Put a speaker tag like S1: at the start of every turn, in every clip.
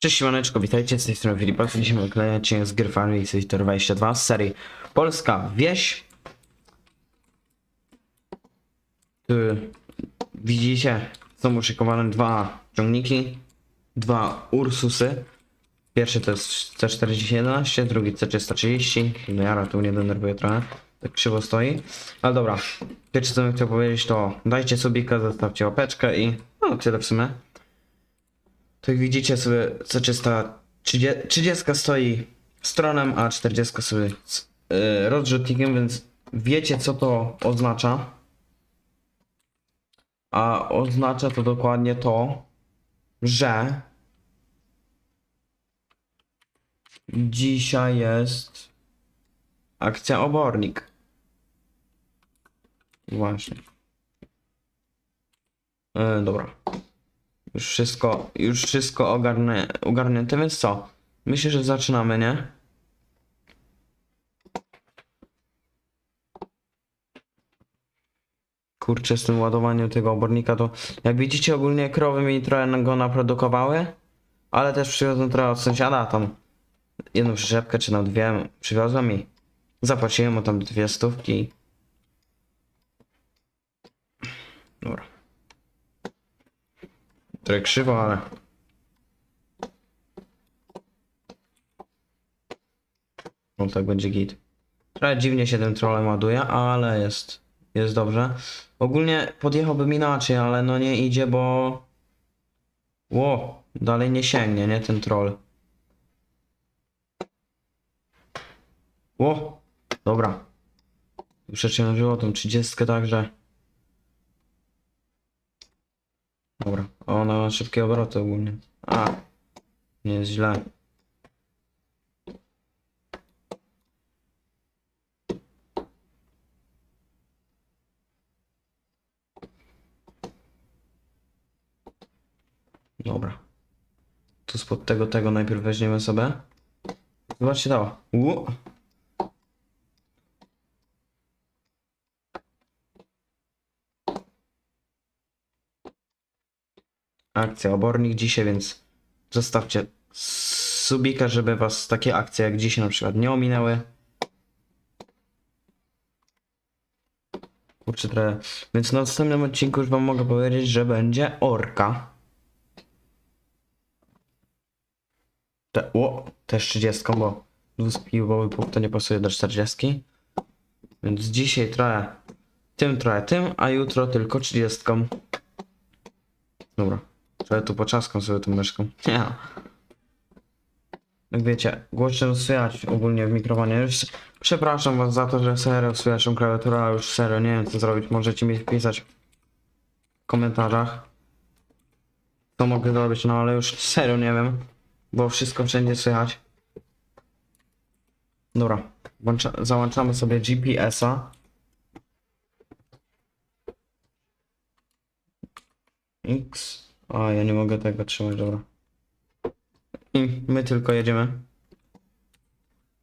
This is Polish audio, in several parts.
S1: Cześć siemaneczko, witajcie, z tej strony Filipa, dzisiaj wyklejacie z gry Farming Simulator 22 z serii Polska Wieś. Tu widzicie, są uszykowane dwa ciągniki, dwa Ursusy. Pierwszy to jest C4011, drugi C330, no jara tu nie denerwuje trochę, tak krzywo stoi. Ale dobra, pierwsze co bym chciał powiedzieć to dajcie subika, zostawcie łapeczkę i no tyle w sumie. Jak widzicie sobie C330 30 stoi stronem, a 40 sobie z yy, rozrzutnikiem, więc wiecie co to oznacza. A oznacza to dokładnie to, że dzisiaj jest akcja obornik. Właśnie. Yy, dobra. Już wszystko, już wszystko ogarnę, ogarnięte, więc co? Myślę, że zaczynamy, nie? Kurczę, z tym ładowaniem tego obornika to... Jak widzicie, ogólnie krowy mi trochę go naprodukowały, ale też przywiozłem trochę od sąsiada tam jedną przyczepkę, czy na dwie przywiozłem i zapłaciłem mu tam dwie stówki. Dobra. Trochę krzywo, ale... No tak będzie git. Trochę dziwnie się tym trolem ładuje, ale jest, jest dobrze. Ogólnie podjechałbym inaczej, ale no nie idzie, bo... Ło, dalej nie sięgnie, nie ten troll. Ło, dobra. Przeciążyło tą 30 także. Dobra, ona ma szybkie obroty ogólnie. A, nie jest źle. Dobra. Tu spod tego, tego najpierw weźmiemy sobie. Zobaczcie dała. Akcja obornik dzisiaj, więc zostawcie subika, żeby was takie akcje jak dzisiaj na przykład nie ominęły. Kurczę trochę. Więc na następnym odcinku już wam mogę powiedzieć, że będzie orka. Te, o, też 30, bo dwuspiłowy punkt to nie pasuje do 40. Więc dzisiaj trochę tym, trochę tym, a jutro tylko 30. Dobra. Trochę tu poczaskam sobie tą myszką. Nie. Jak wiecie, głośno słychać ogólnie w mikrofonie. Już przepraszam was za to, że serio słychać tą klawiaturę, ale już serio nie wiem co zrobić. Możecie mi wpisać w komentarzach. Co mogę zrobić, no ale już serio nie wiem. Bo wszystko wszędzie słychać. Dobra. Włącza, załączamy sobie GPS-a. X. A, ja nie mogę tego trzymać, dobra. I my tylko jedziemy.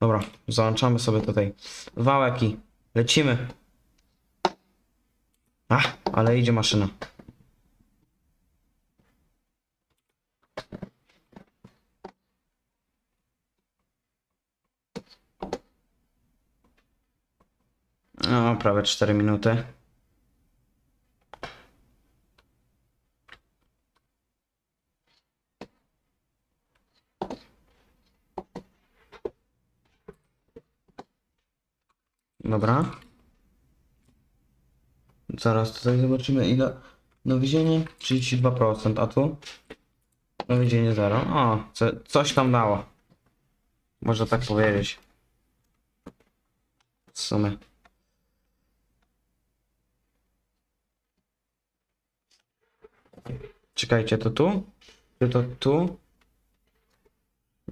S1: Dobra, załączamy sobie tutaj wałek i lecimy. Ach, ale idzie maszyna. No, prawie 4 minuty. Dobra. Zaraz tutaj zobaczymy ile. Nawiezienie 32%, a tu? Nawiezienie 0. O, co, coś tam dało. Można tak powiedzieć. W sumie. Czekajcie, to tu? Czy to tu?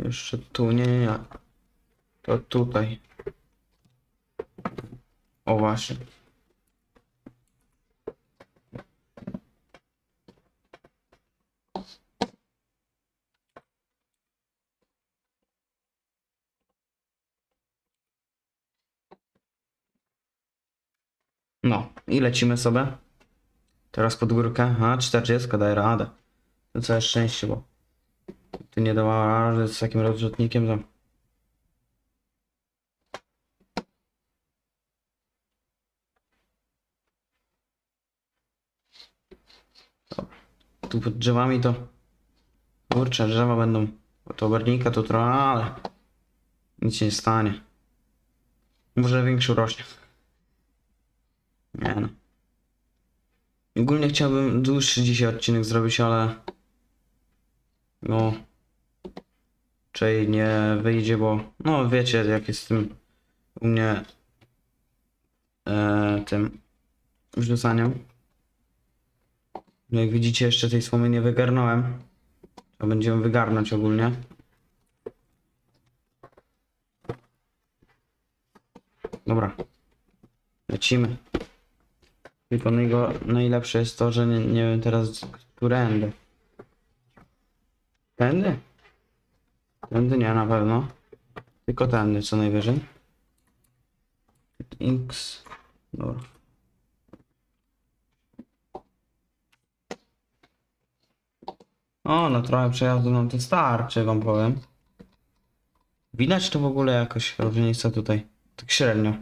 S1: Jeszcze tu, nie, nie, nie. To tutaj. O właśnie. No, i lecimy sobie. Teraz pod górkę. A, 40 daje radę. To całe szczęście, bo Ty nie dawała rady z takim rozrzutnikiem, to... Tu pod drzewami to... Kurczę, drzewa będą... Od obernika to trochę, ale... Nic się nie stanie. Może większy urośnie. Nie no. Ogólnie chciałbym dłuższy dzisiaj odcinek zrobić, ale... No... Czyli nie wyjdzie, bo... No wiecie jak jest z tym... U mnie... E, tym... Wrzucaniem. Jak widzicie jeszcze tej słomy nie wygarnąłem. To będziemy wygarnąć ogólnie. Dobra. Lecimy. Tylko najgo, najlepsze jest to, że nie, nie wiem teraz którędy. Tędy? Tędy nie na pewno. Tylko tędy co najwyżej. X. Dobra. O, no trochę przejazdu nam to starczy, wam powiem. Widać to w ogóle jakoś różnica tutaj. Tak średnio.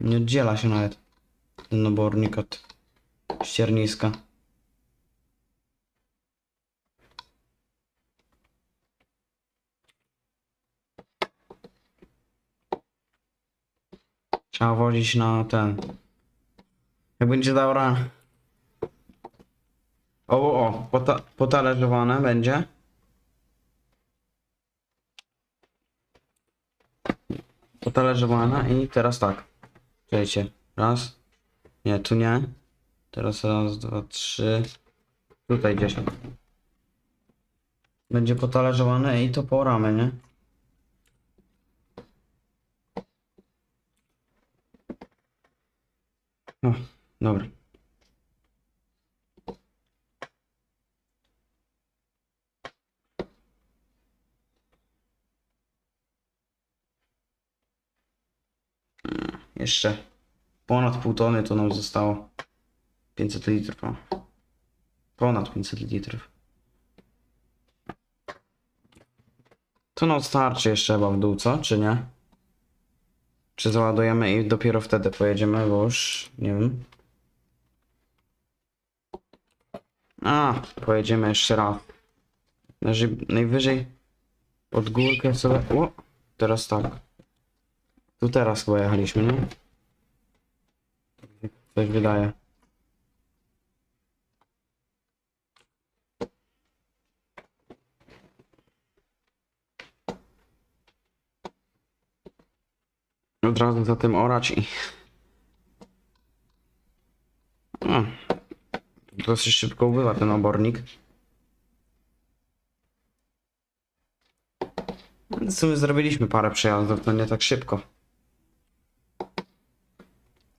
S1: Nie oddziela się nawet ten obornik od ścierniska. Trzeba wozić na ten. Jak będzie dobra. O, o, o, pota potalerzowane będzie. Potalerzowane i teraz tak. Czekajcie. Raz. Nie, tu nie. Teraz raz, dwa, trzy. Tutaj gdzieś. Będzie potalerzowane i to po ramy, nie? O, dobra. Jeszcze ponad pół tony to nam zostało. 500 litrów. O. Ponad 500 litrów. To nam starczy jeszcze chyba w dół, co? Czy nie? Czy załadujemy i dopiero wtedy pojedziemy, bo już nie wiem. A, pojedziemy jeszcze raz. Najwyżej, pod górkę sobie. O, teraz tak. Tu teraz chyba jechaliśmy, nie? Coś wydaje. Od razu za tym orać i... O, dosyć szybko ubywa ten obornik. W sumie zrobiliśmy parę przejazdów, no nie tak szybko.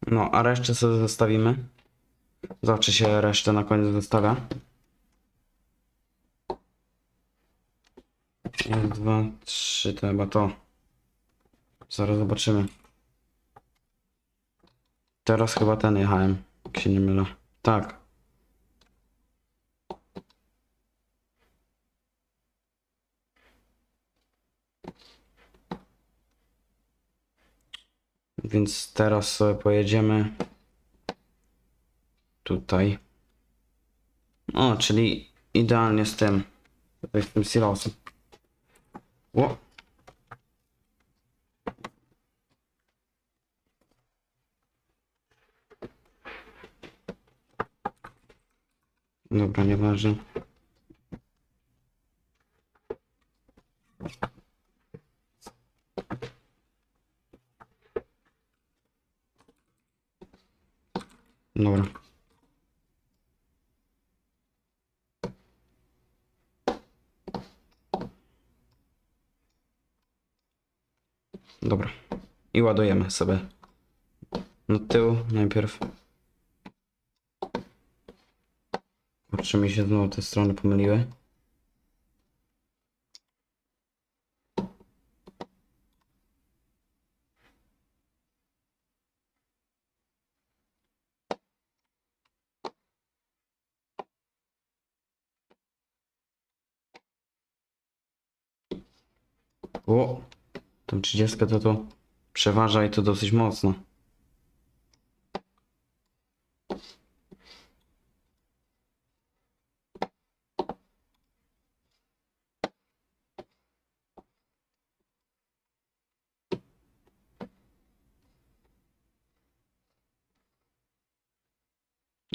S1: No, a resztę sobie zostawimy. Zobaczy się resztę na koniec zostawia. Raz, dwa, trzy, to chyba to. Zaraz zobaczymy. Teraz chyba ten jechałem, jak się nie mylę. Tak. Więc teraz sobie pojedziemy tutaj. O, czyli idealnie z tym. Tutaj z tym silosem. O. Dobra, nieważne. Dobra. Dobra. I ładujemy sobie na tył najpierw. Kurczę, mi się znowu te strony pomyliły. O! Tą 30 to tu przeważa i to dosyć mocno.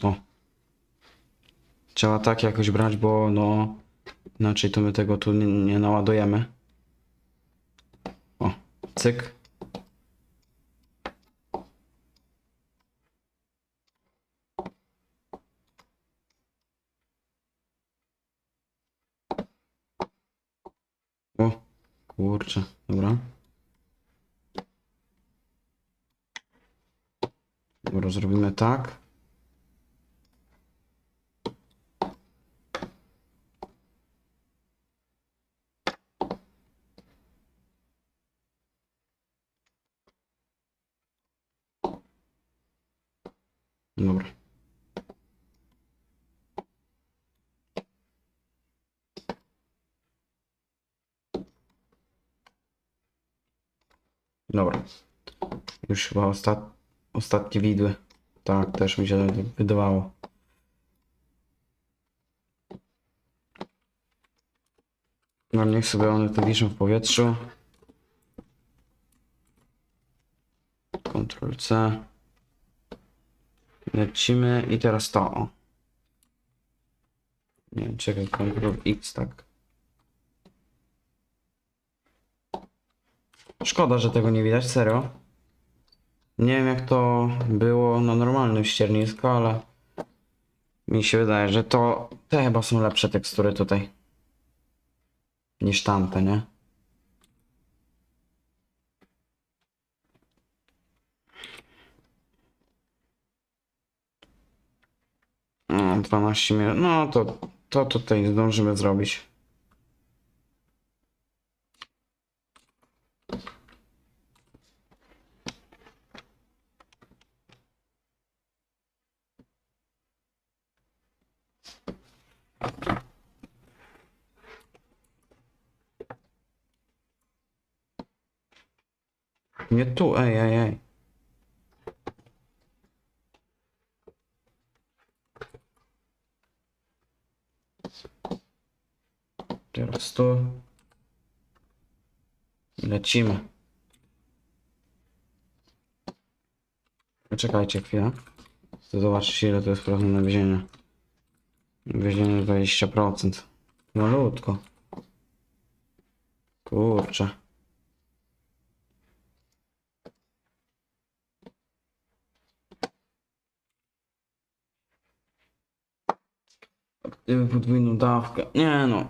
S1: O. Trzeba tak jakoś brać, bo no inaczej to my tego tu nie, nie naładujemy. Cyk. O, kurczę, dobra. Dobra, zrobimy tak. Dobra. Dobra. Już chyba ostat... ostatnie widły. Tak, też mi się wydawało. No niech sobie one tu wiszą w powietrzu. Ctrl C. Lecimy i teraz to. Nie, czekaj, Ctrl X, tak. Szkoda, że tego nie widać, serio. Nie wiem jak to było na normalnym ściernisku, ale mi się wydaje, że to te chyba są lepsze tekstury tutaj niż tamte, nie? No, 12 minut. No to, to tutaj zdążymy zrobić. Nie tu, ej, ej, ej. Teraz tu. Lecimy. Poczekajcie chwilę. Chcę zobaczyć ile to jest procent wiezienia. Wiezienie 20%. Malutko. Kurczę. Podwójną dawkę. Nie no,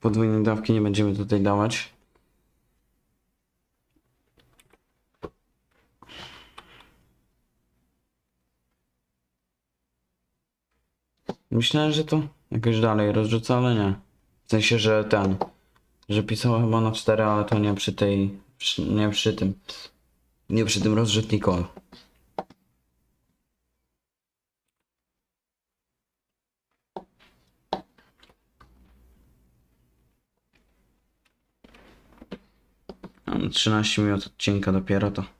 S1: podwójnej dawki nie będziemy tutaj dawać. Myślałem, że to jakoś dalej rozrzuca, nie. W sensie, że ten, że pisała chyba na 4, ale to nie przy tej, przy, nie przy tym, nie przy tym rozrzutniku. Mam 13 minut odcinka dopiero to.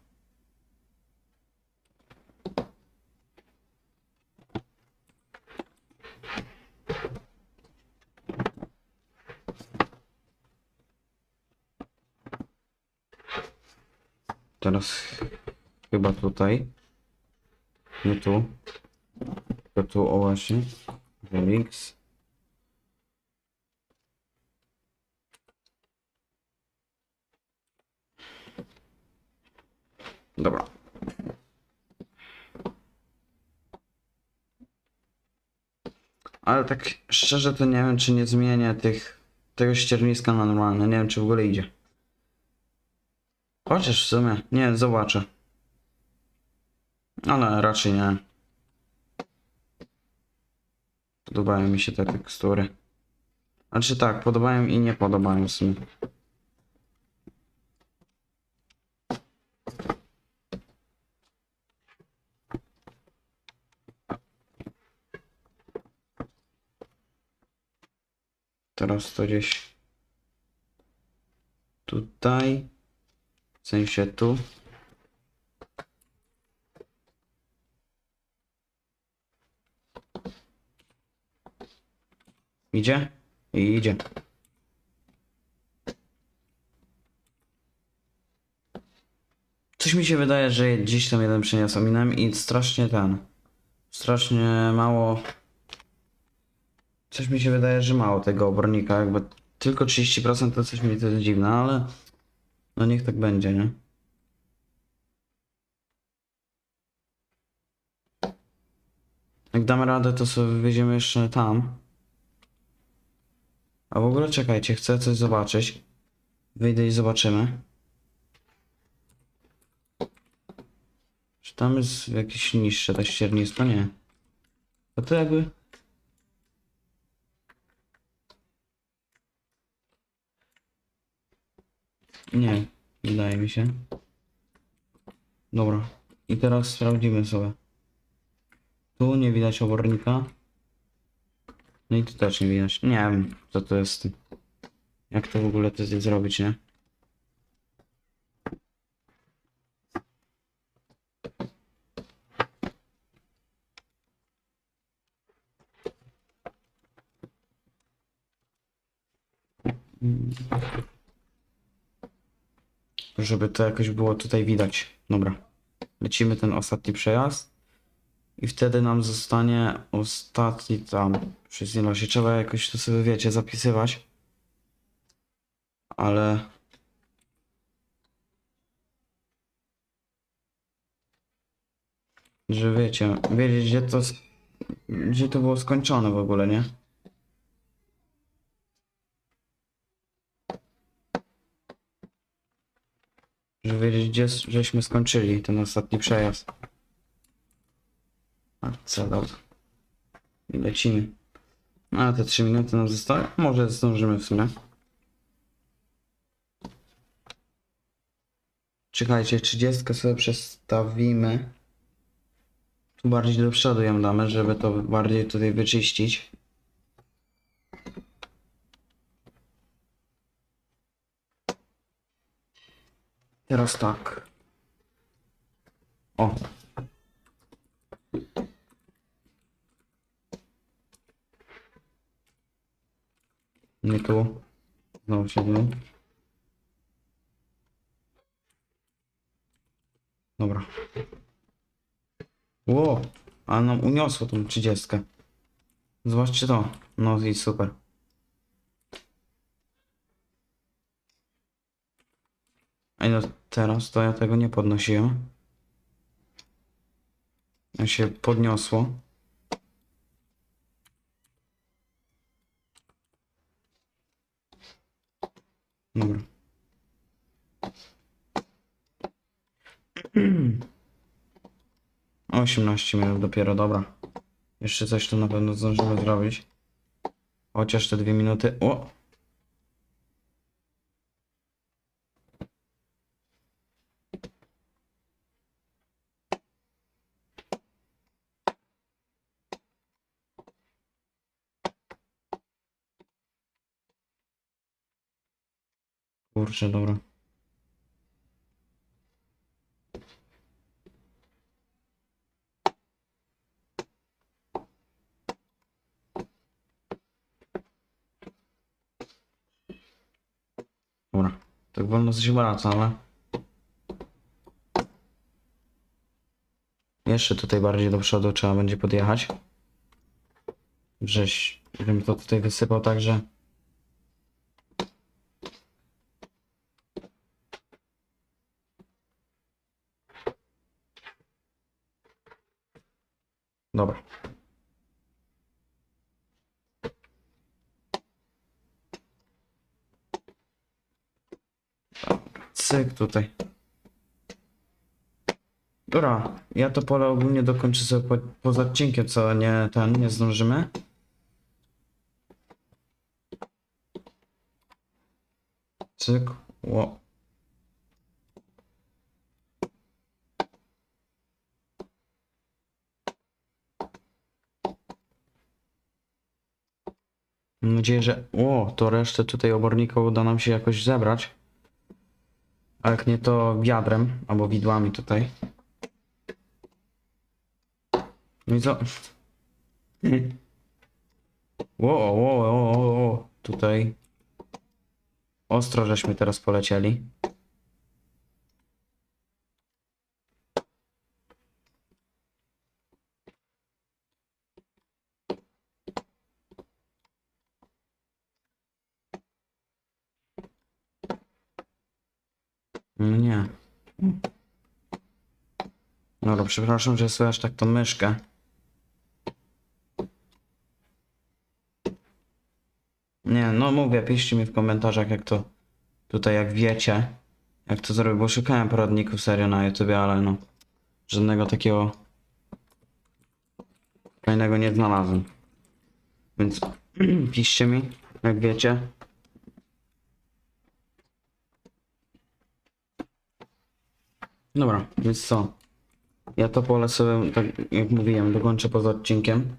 S1: Teraz chyba tutaj. Nie tu. Tylko tu, o właśnie. X. Dobra. Ale tak szczerze to nie wiem, czy nie zmienię tych, tego ścierniska na normalne. Nie wiem, czy w ogóle idzie. Chociaż w sumie, nie, zobaczę. Ale raczej nie. Podobają mi się te tekstury. Znaczy tak, podobają i nie podobają w sumie. Teraz to gdzieś. tutaj. Sensie tu. Idzie? Idzie. Coś mi się wydaje, że gdzieś tam jeden przeniósł ominąłem i strasznie ten. Strasznie mało. Coś mi się wydaje, że mało tego obornika, jakby tylko 30% to coś mi to dziwne, ale no niech tak będzie, nie? Jak damy radę, to sobie wywieziemy jeszcze tam. A w ogóle czekajcie, chcę coś zobaczyć. Wyjdę i zobaczymy. Czy tam jest jakieś niższe to ściernisko? Nie. To to jakby... Nie, wydaje mi się. Dobra. I teraz sprawdzimy sobie. Tu nie widać obornika. No i tu też nie widać. Nie wiem, co to jest. Jak to w ogóle to zrobić, nie? Żeby to jakoś było tutaj widać. Dobra. Lecimy ten ostatni przejazd. I wtedy nam zostanie ostatni tam. Przez się trzeba jakoś to sobie wiecie zapisywać. Ale. Że wiecie, wiedzieć gdzie to. Gdzie to było skończone w ogóle, nie? Że wiedzieć gdzie żeśmy skończyli ten ostatni przejazd. A co. I lecimy. A te 3 minuty nam zostały? Może zdążymy w sumie. Czekajcie, 30 sobie przestawimy. Tu bardziej do przodu ją damy, żeby to bardziej tutaj wyczyścić. Teraz tak. O, Nie tu. Znowu się mną. Dobra. Ło, a nam uniosło tą 30. Zobaczcie to. No i super. Ej, no teraz to ja tego nie podnosiłem. Ja się podniosło. Dobra. Osiemnaście minut dopiero, dobra. Jeszcze coś tu na pewno zdążymy zrobić. Chociaż te dwie minuty. O! Kurczę, dobra. Dobra. Tak wolno coś wraca. Jeszcze tutaj bardziej do przodu trzeba będzie podjechać. Żeś, żebym to tutaj wysypał tak, że... Dobra. Cyk tutaj. Dobra, ja to pole ogólnie dokończę sobie po, poza odcinkiem, co nie ten, nie zdążymy. Cyk, ło. Mam nadzieję, że... O, to resztę tutaj obornika uda nam się jakoś zebrać. A jak nie to wiadrem albo widłami tutaj. No i co? Ło, ło, ło, ło. Tutaj. Ostro żeśmy teraz polecieli. No nie. Dobra, przepraszam, że słychać tak tą myszkę. Nie, no mówię, piszcie mi w komentarzach, jak to tutaj, jak wiecie, jak to zrobić, bo szukałem poradników serio na YouTube, ale no, żadnego takiego fajnego nie znalazłem. Więc piszcie mi, jak wiecie. Dobra, więc co? Ja to pole sobie, tak jak mówiłem, dokończę poza odcinkiem.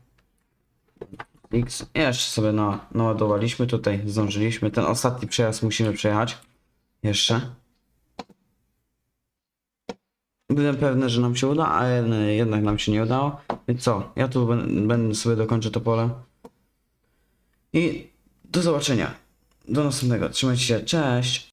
S1: X. Jeszcze sobie na, naładowaliśmy tutaj, zdążyliśmy. Ten ostatni przejazd musimy przejechać. Jeszcze. Byłem pewny, że nam się uda, ale jednak nam się nie udało. Więc co? Ja tu będę sobie dokończę to pole. I do zobaczenia. Do następnego. Trzymajcie się. Cześć.